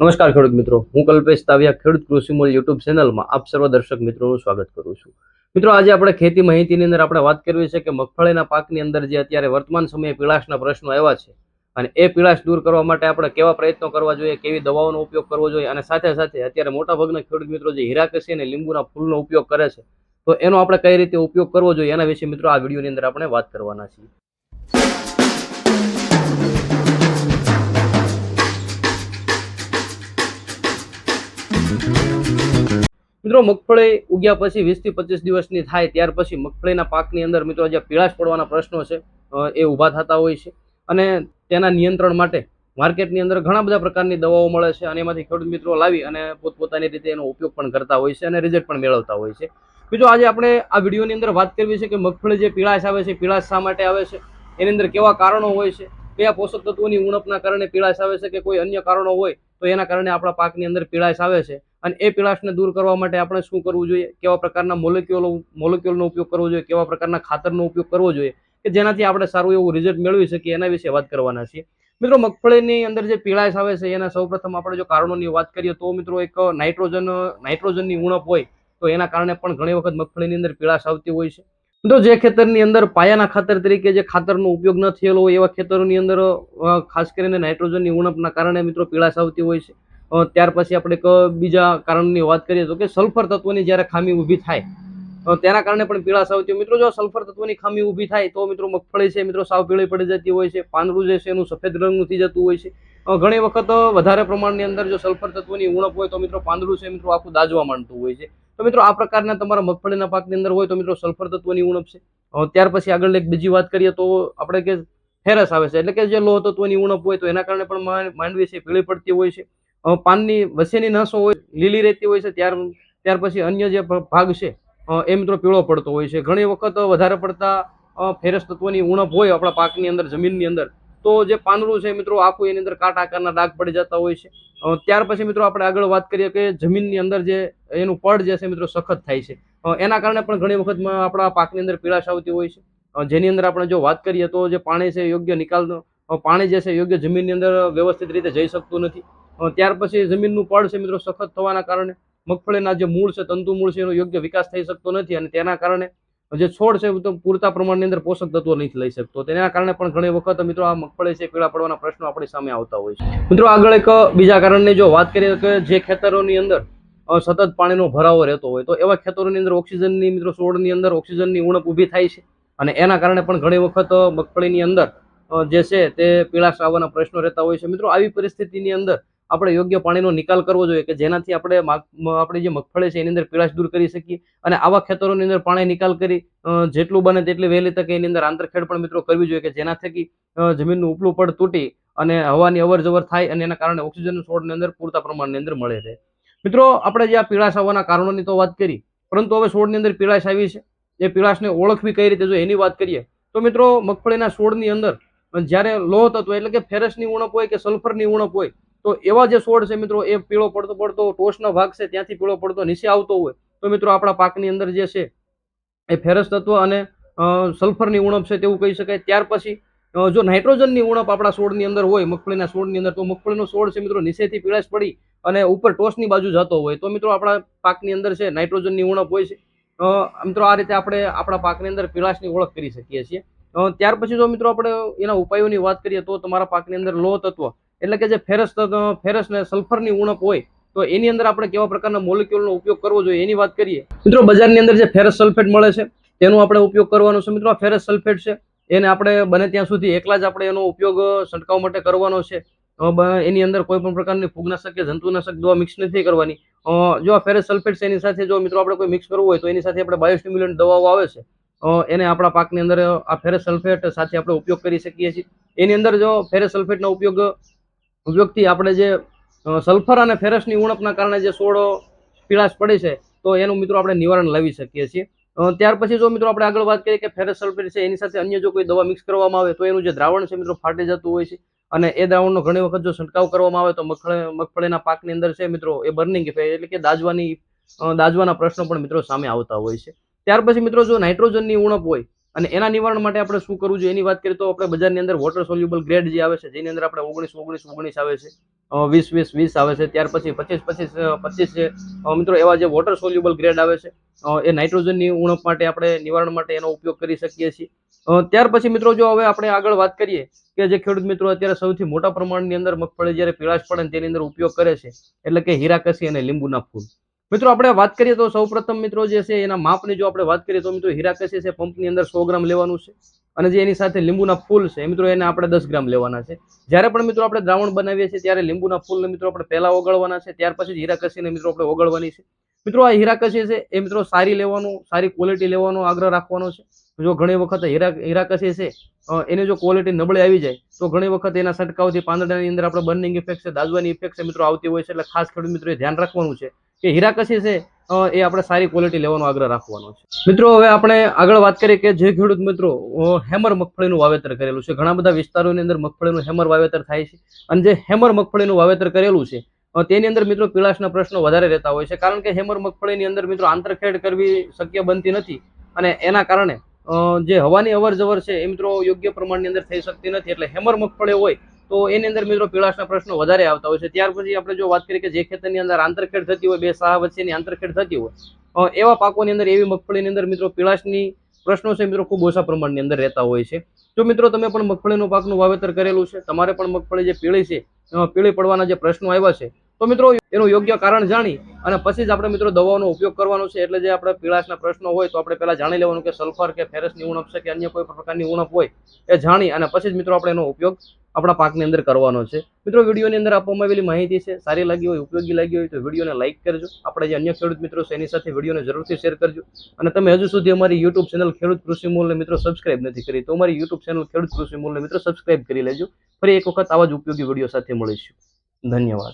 નમસ્કાર ખેડૂત મિત્રો. હું કલ્પેશ તાવિયા, ખેડૂત કૃષિમૂલ યુટ્યુબ ચેનલમાં આપ સર્વ દર્શક મિત્રોનું સ્વાગત કરું છું. મિત્રો, આજે આપણે ખેતી માહિતીની અંદર આપણે વાત કરવી છે કે મગફળીના પાકની અંદર જે અત્યારે વર્તમાન સમયે પીળાશના પ્રશ્નો આવ્યા છે અને એ પીળાશ દૂર કરવા માટે આપણે કેવા પ્રયત્નો કરવા જોઈએ, કેવી દવાઓનો ઉપયોગ કરવો જોઈએ અને સાથે સાથે અત્યારે મોટાભાગના ખેડૂત મિત્રો જે હીરાકસી અને લીંબુના ફૂલનો ઉપયોગ કરે છે, તો એનો આપણે કઈ રીતે ઉપયોગ કરવો જોઈએ એના વિશે મિત્રો આ વિડીયોની અંદર આપણે વાત કરવાના છીએ. મિત્રો, મગફળી ઉગ્યા પછી વીસથી પચીસ દિવસની થાય, ત્યાર પછી મગફળીના પાકની અંદર મિત્રો જે પીળાશ પડવાના પ્રશ્નો છે એ ઊભા થતા હોય છે. અને તેના નિયંત્રણ માટે માર્કેટની અંદર ઘણા બધા પ્રકારની દવાઓ મળે છે અને એમાંથી ખેડૂત મિત્રો લાવી અને પોતપોતાની રીતે એનો ઉપયોગ પણ કરતા હોય છે અને રિઝલ્ટ પણ મેળવતા હોય છે. બીજો આજે આપણે આ વિડીયોની અંદર વાત કરવી છે કે મગફળી જે પીળાશ આવે છે, પીળાશ શા માટે આવે છે, એની અંદર કેવા કારણો હોય છે, કયા પોષક તત્વોની ઉણપના કારણે પીળાશ આવે છે કે કોઈ અન્ય કારણો હોય, તો એના કારણે આપણા પાકની અંદર પીળાશ આવે છે. અને એ પીળાશને દૂર કરવા માટે આપણે શું કરવું જોઈએ? કેવા પ્રકારના મોલેક્યુલો મોલેક્યુલનો ઉપયોગ કરવો જોઈએ? કેવા પ્રકારના ખાતરનો ઉપયોગ કરવો જોઈએ? કે જેનાથી આપણે સારું એવું રિઝલ્ટ મેળવી શકીએ એના વિશે વાત કરવાના છીએ. મિત્રો, મગફળીની અંદર જે પીળાશ આવે છે, એના સૌપ્રથમ આપણે જો કારણોની વાત કરીએ તો મિત્રો એક નાઇટ્રોજન નાઇટ્રોજનની ઉણપ હોય, તો એના કારણે પણ ઘણી વખત મગફળીની અંદર પીળાશ આવતી હોય છે. મિત્રો જે ખેતરની અંદર પાયાના ખાતર તરીકે જે ખાતરનો ઉપયોગ ન થયેલો હોય એવા ખેતરોની અંદર ખાસ કરીને નાઇટ્રોજનની ઉણપના કારણે મિત્રો પીળાશ આવતી હોય છે. ત્યાર પછી આપણે બીજા કારણની વાત કરીએ તો કે સલ્ફર તત્વની જ્યારે ખામી ઊભી થાય તેના કારણે પણ પીળાશ આવતી મિત્રો, જો સલ્ફર તત્વની ખામી ઊભી થાય તો મિત્રો મગફળી છે, મિત્રો, સાવ પીળી પડી જતી હોય છે, પાંદડું જે છે એનું સફેદ રંગનું થઈ જતું હોય છે. ઘણી વખત વધારે પ્રમાણની અંદર જો સલ્ફર તત્વની ઉણપ હોય તો મિત્રો પાંદડું છે, મિત્રો, આખું દાજવા માંડતું હોય છે. તો મિત્રો આ પ્રકારના તમારા મગફળીના પાકની અંદર હોય તો મિત્રો સલ્ફર તત્વની ઉણપ છે. ત્યાર પછી આગળ એક બીજી વાત કરીએ તો આપણે કે ફેરસ આવે છે. એટલે કે જે લોહ તત્વની ઉણપ હોય તો એના કારણે પણ માંડવી છે, પીળી પડતી હોય છે. પાનની વચ્ચેની નસો હોય, લીલી રહેતી હોય છે, ત્યાર ત્યાર પછી અન્ય જે ભાગ છે એ મિત્રો પીળો પડતો હોય છે. ઘણી વખત વધારે પડતા ફેરસ તત્વની ઉણપ હોય આપણા પાકની અંદર, જમીનની અંદર. તો જે પાંદડું છે મિત્રો આખું એની અંદર કાટ આકારના ડાઘ પડી જતા હોય છે. ત્યાર પછી મિત્રો આપણે આગળ વાત કરીએ કે જમીનની અંદર જે એનું પડ જે છે મિત્રો સખત થાય છે. એના કારણે પણ ઘણી વખત આપણા પાકની અંદર પીળાશ આવતી હોય છે. જેની અંદર આપણે જો વાત કરીએ તો જે પાણી છે યોગ્ય નિકાલ પાણી જે છે યોગ્ય જમીનની અંદર વ્યવસ્થિત રીતે જઈ શકતું નથી. ત્યાર પછી જમીનનું પડ છે મિત્રો સખત થવાના કારણે મગફળીના જે મૂળ છે, તંતુ મૂળ છે, એનો યોગ્ય વિકાસ થઈ શકતો નથી અને તેના કારણે જે છોડ છે તો પૂરતા પ્રમાણની અંદર પોષક તત્વો નથી લઈ શકતો. તેના કારણે પણ ઘણી વખત મિત્રો આ મગફળી છે, પીળા પડવાના પ્રશ્નો આપણી સામે આવતા હોય છે. મિત્રો આગળ એક બીજા કારણની જો વાત કરીએ કે જે ખેતરોની અંદર સતત પાણીનો ભરાવો રહેતો હોય, તો એવા ખેતરોની અંદર ઓક્સિજનની મિત્રો છોડની અંદર ઓક્સિજનની ઉણપ ઊભી થાય છે અને એના કારણે પણ ઘણી વખત મગફળીની અંદર જે છે તે પીળાશ આવવાના પ્રશ્નો રહેતા હોય છે. મિત્રો આવી પરિસ્થિતિની અંદર આપણે યોગ્ય પાણીનો નિકાલ કરવો જોઈએ કે જેનાથી આપણે આપણી જે મગફળી છે એની અંદર પીળાશ દૂર કરી શકીએ અને આવા ખેતરોની અંદર પાણી નિકાલ કરી જેટલું બને તેટલી વહેલી તકે એની અંદર આંતરખેડ પણ મિત્રો કરવી જોઈએ કે જેના થકી જમીનનું ઉપલું પડ તૂટી અને હવાની અવર જવર થાય અને એના કારણે ઓક્સિજન છોડની અંદર પૂરતા પ્રમાણની અંદર મળે રહે. મિત્રો, આપણે જે આ પીળાશ આવવાના કારણોની તો વાત કરી, પરંતુ હવે છોડની અંદર પીળાશ આવી છે. એ પીળાશને ઓળખવી કઈ રીતે જો એની વાત કરીએ. તો મિત્રો, મગફળીના છોડની અંદર, જ્યારે લોહ તત્વ એટલે કે ફેરસની ઉણપ હોય કે સલ્ફરની ઉણપ હોય તો એવા જે છોડ છે મિત્રો, એ પીળો પડતો પડતો, ટોચનો ભાગ છે, ત્યાંથી પીળો પડતો નીચે આવતો હોય, તો મિત્રો આપણા પાકની અંદર જે છે, એ ફેરસ તત્વ અને સલ્ફરની ઉણપ છે તેવું કહી શકાય. ત્યાર પછી જો નાઇટ્રોજનની ઉણપ આપણા છોડની અંદર હોય, મગફળીના છોડની અંદર, તો મગફળીનો છોડ છે મિત્રો નીચેથી પીળાશ પડી અને ઉપર ટોચની બાજુ જતો હોય, તો મિત્રો આપણા પાકની અંદર છે નાઇટ્રોજનની ઉણપ હોય છે. મિત્રો આ રીતે આપણે આપણા પાકની અંદર પીળાશની ઓળખ કરી શકીએ છીએ. ત્યાર પછી જો મિત્રો આપણે એના ઉપાયોની વાત કરીએ તો તમારા પાકની અંદર લોહ તત્વ એટલે કે જે ફેરસ ફેરસ ને સલ્ફરની ઉણપ હોય, તો એની અંદર આપણે કેવા પ્રકારના મોલિક્યુલનો ઉપયોગ કરવો જોઈએ એની વાત કરીએ. મિત્રો, બજારની અંદર જે ફેરસ સલ્ફેટ મળે છે, તેનો આપણે ઉપયોગ કરવાનો છે. મિત્રો ફેરસ સલ્ફેટ છે, એને આપણે બને ત્યાં સુધી એકલા જ આપણે એનો ઉપયોગ છંટકાવ માટે કરવાનો છે. એની અંદર કોઈ પણ પ્રકારની ફૂગનાશક કે જંતુનાશક દવા મિક્સ નથી કરવાની. જો આ ફેરસ સલ્ફેટ છે, એની સાથે જો મિત્રો આપણે કોઈ મિક્સ કરવું હોય, તો એની સાથે આપણે બાયોસ્ટિમ્યુલન્ટ દવાઓ આવે છે. એને આપણા પાકની અંદર આ ફેરસ સલ્ફેટ સાથે આપણે ઉપયોગ કરી શકીએ છીએ. એની અંદર જો ફેરસ સલ્ફેટનો ઉપયોગ ઉપયોગથી આપણે જે સલ્ફર અને ફેરસની ઉણપના કારણે જે સોડો પીળાશ પડે છે, તો એનું મિત્રો આપણે નિવારણ લાવી શકીએ છીએ. ત્યાર પછી જો મિત્રો આપણે આગળ વાત કરીએ કે ફેરસ સલ્ફેટ છે, એની સાથે અન્ય જો કોઈ દવા મિક્સ કરવામાં આવે તો એનું જે દ્રાવણ છે મિત્રો ફાટી જતું હોય છે, અને એ દ્રાવણનો ઘણી વખત જો છંટકાવ કરવામાં આવે તો મગફળી મગફળીના પાકની અંદર છે મિત્રો એ બર્નિંગ એટલે કે દાજવાની દાજવાના પ્રશ્નો પણ મિત્રો સામે આવતા હોય છે. ત્યાર પછી મિત્રો જો નાઇટ્રોજનની ઉણપ હોય અને એના નિવારણ માટે આપણે શું કરવું જોઈએ? એની વાત કરીએ તો આપણે બજારની અંદર વોટર સોલ્યુબલ ગ્રેડ જે આવે છે, જેની અંદર આપણે ઓગણીસ ઓગણીસ ઓગણીસ આવે છે વીસ વીસ વીસ આવે છે, ત્યાર પછી પચીસ પચીસ પચીસ છે મિત્રો એવા જે વોટર સોલ્યુબલ ગ્રેડ આવે છે એ નાઇટ્રોજનની ઉણપ માટે આપણે નિવારણ માટે એનો ઉપયોગ કરી શકીએ છીએ. ત્યાર પછી મિત્રો જો હવે આપણે આગળ વાત કરીએ કે જે ખેડૂત મિત્રો અત્યારે સૌથી મોટા પ્રમાણની અંદર મગફળી જ્યારે પીળાશ પડે તેની અંદર ઉપયોગ કરે છે, એટલે કે હીરાકસી અને લીંબુના ફૂલ. મિત્રો, આપણે વાત કરીએ તો સૌપ્રથમ મિત્રો જે છે, એના માપની જો આપણે વાત કરીએ તો મિત્રો હીરાકસી છે, પંપની અંદર સો ગ્રામ લેવાનું છે અને જે એની સાથે લીંબુના ફૂલ છે મિત્રો એને આપણે દસ ગ્રામ લેવાના છે. જ્યારે પણ મિત્રો આપણે દ્રાવણ બનાવીએ છીએ, ત્યારે લીંબુના ફૂલને મિત્રો આપણે પહેલા ઓગળવાના છે, ત્યાર પછી જ હીરાકસીને મિત્રો આપણે ઓગળવાની છે. મિત્રો, આ હીરાકસી છે, એ મિત્રો સારી લેવાનું, સારી ક્વોલિટી લેવાનો આગ્રહ રાખવાનો છે. જો ઘણી વખત હીરા, હીરાકસી છે એને જો ક્વોલિટી નબળી આવી જાય, તો ઘણી વખત એના છંટકાવથી પાંદડાની અંદર આપણે બર્નિંગ ઇફેક્ટ છે દાજવાની ઇફેક્ટ છે મિત્રો આવતી હોય છે, એટલે ખાસ ખેડૂત મિત્રો ધ્યાન રાખવાનું છે. કે હીરાકસી છે એ આપણે સારી ક્વોલિટી લેવાનો આગ્રહ રાખવાનો છે. મિત્રો, હવે આપણે આગળ વાત કરીએ કે જે ખેડૂત મિત્રો હેમર મગફળીનું વાવેતર કરેલું છે. ઘણા બધા વિસ્તારોની અંદર મગફળીનું હેમર વાવેતર થાય છે અને જે હેમર મગફળીનું વાવેતર કરેલું છે તેની અંદર મિત્રો પીળાશના પ્રશ્નો વધારે રહેતા હોય છે. કારણ કે હેમર મગફળીની અંદર મિત્રો આંતરખેડ કરવી શક્ય બનતી નથી અને એના કારણે જે હવાની અવર જવર છે એ મિત્રો યોગ્ય પ્રમાણની અંદર થઈ શકતી નથી. એટલે હેમર મગફળી હોય તો એની અંદર મિત્રો પીળાશના પ્રશ્નો વધારે આવતા હોય છે. ત્યાર પછી આપણે જો વાત કરીએ કે જે ખેતરની અંદર આંતરખેડ થતી હોય, બે સાહ વચ્ચેની આંતરખેડ થતી હોય એવા પાકોની અંદર, એવી મગફળીની અંદર મિત્રો પીળાશની પ્રશ્નો છે મિત્રો ખૂબ ઓછા પ્રમાણની અંદર રહેતા હોય છે. જો મિત્રો તમે પણ મગફળીનું પાકનું વાવેતર કરેલું છે, તમારે પણ મગફળી જે પીળી છે, એમાં પીળી પડવાના જે પ્રશ્નો આવ્યા છે તો મિત્રો, એનું યોગ્ય કારણ જાણી અને પછી જ આપણે મિત્રો દવાઓનો ઉપયોગ કરવાનો છે. એટલે જે આપણે પીળાશના પ્રશ્નો હોય, તો આપણે પહેલા જાણી લેવાનું કે સલ્ફર કે ફેરસની ઉણપ છે કે અન્ય કોઈ પ્રકારની ઉણપ હોય, એ જાણી અને પછી જ મિત્રો આપણે એનો ઉપયોગ આપણા પાકની અંદર કરવાનો છે. મિત્રો, વિડીયોની અંદર આપવામાં આવેલી માહિતી છે. સારી લાગી હોય, ઉપયોગી લાગી હોય, તો વિડીયોને લાઇક કરજો. આપણે જે અન્ય ખેડૂત મિત્રો છે, એની સાથે વિડીયોને જરૂરથી શેર કરજો. અને તમે હજુ સુધી અમારી યુટ્યુબ ચેનલ ખેડૂત કૃષિ મૂલને મિત્રો સબસ્ક્રાઇબ નથી કરી, તો અમારી યુટ્યુબ ચેનલ ખેડૂત કૃષિ મૂલને મિત્રો સબસ્ક્રાઇબ કરી લેજો. ફરી એક વખત આવા જ ઉપયોગી વીડિયો સાથે મળીશું. ધન્યવાદ.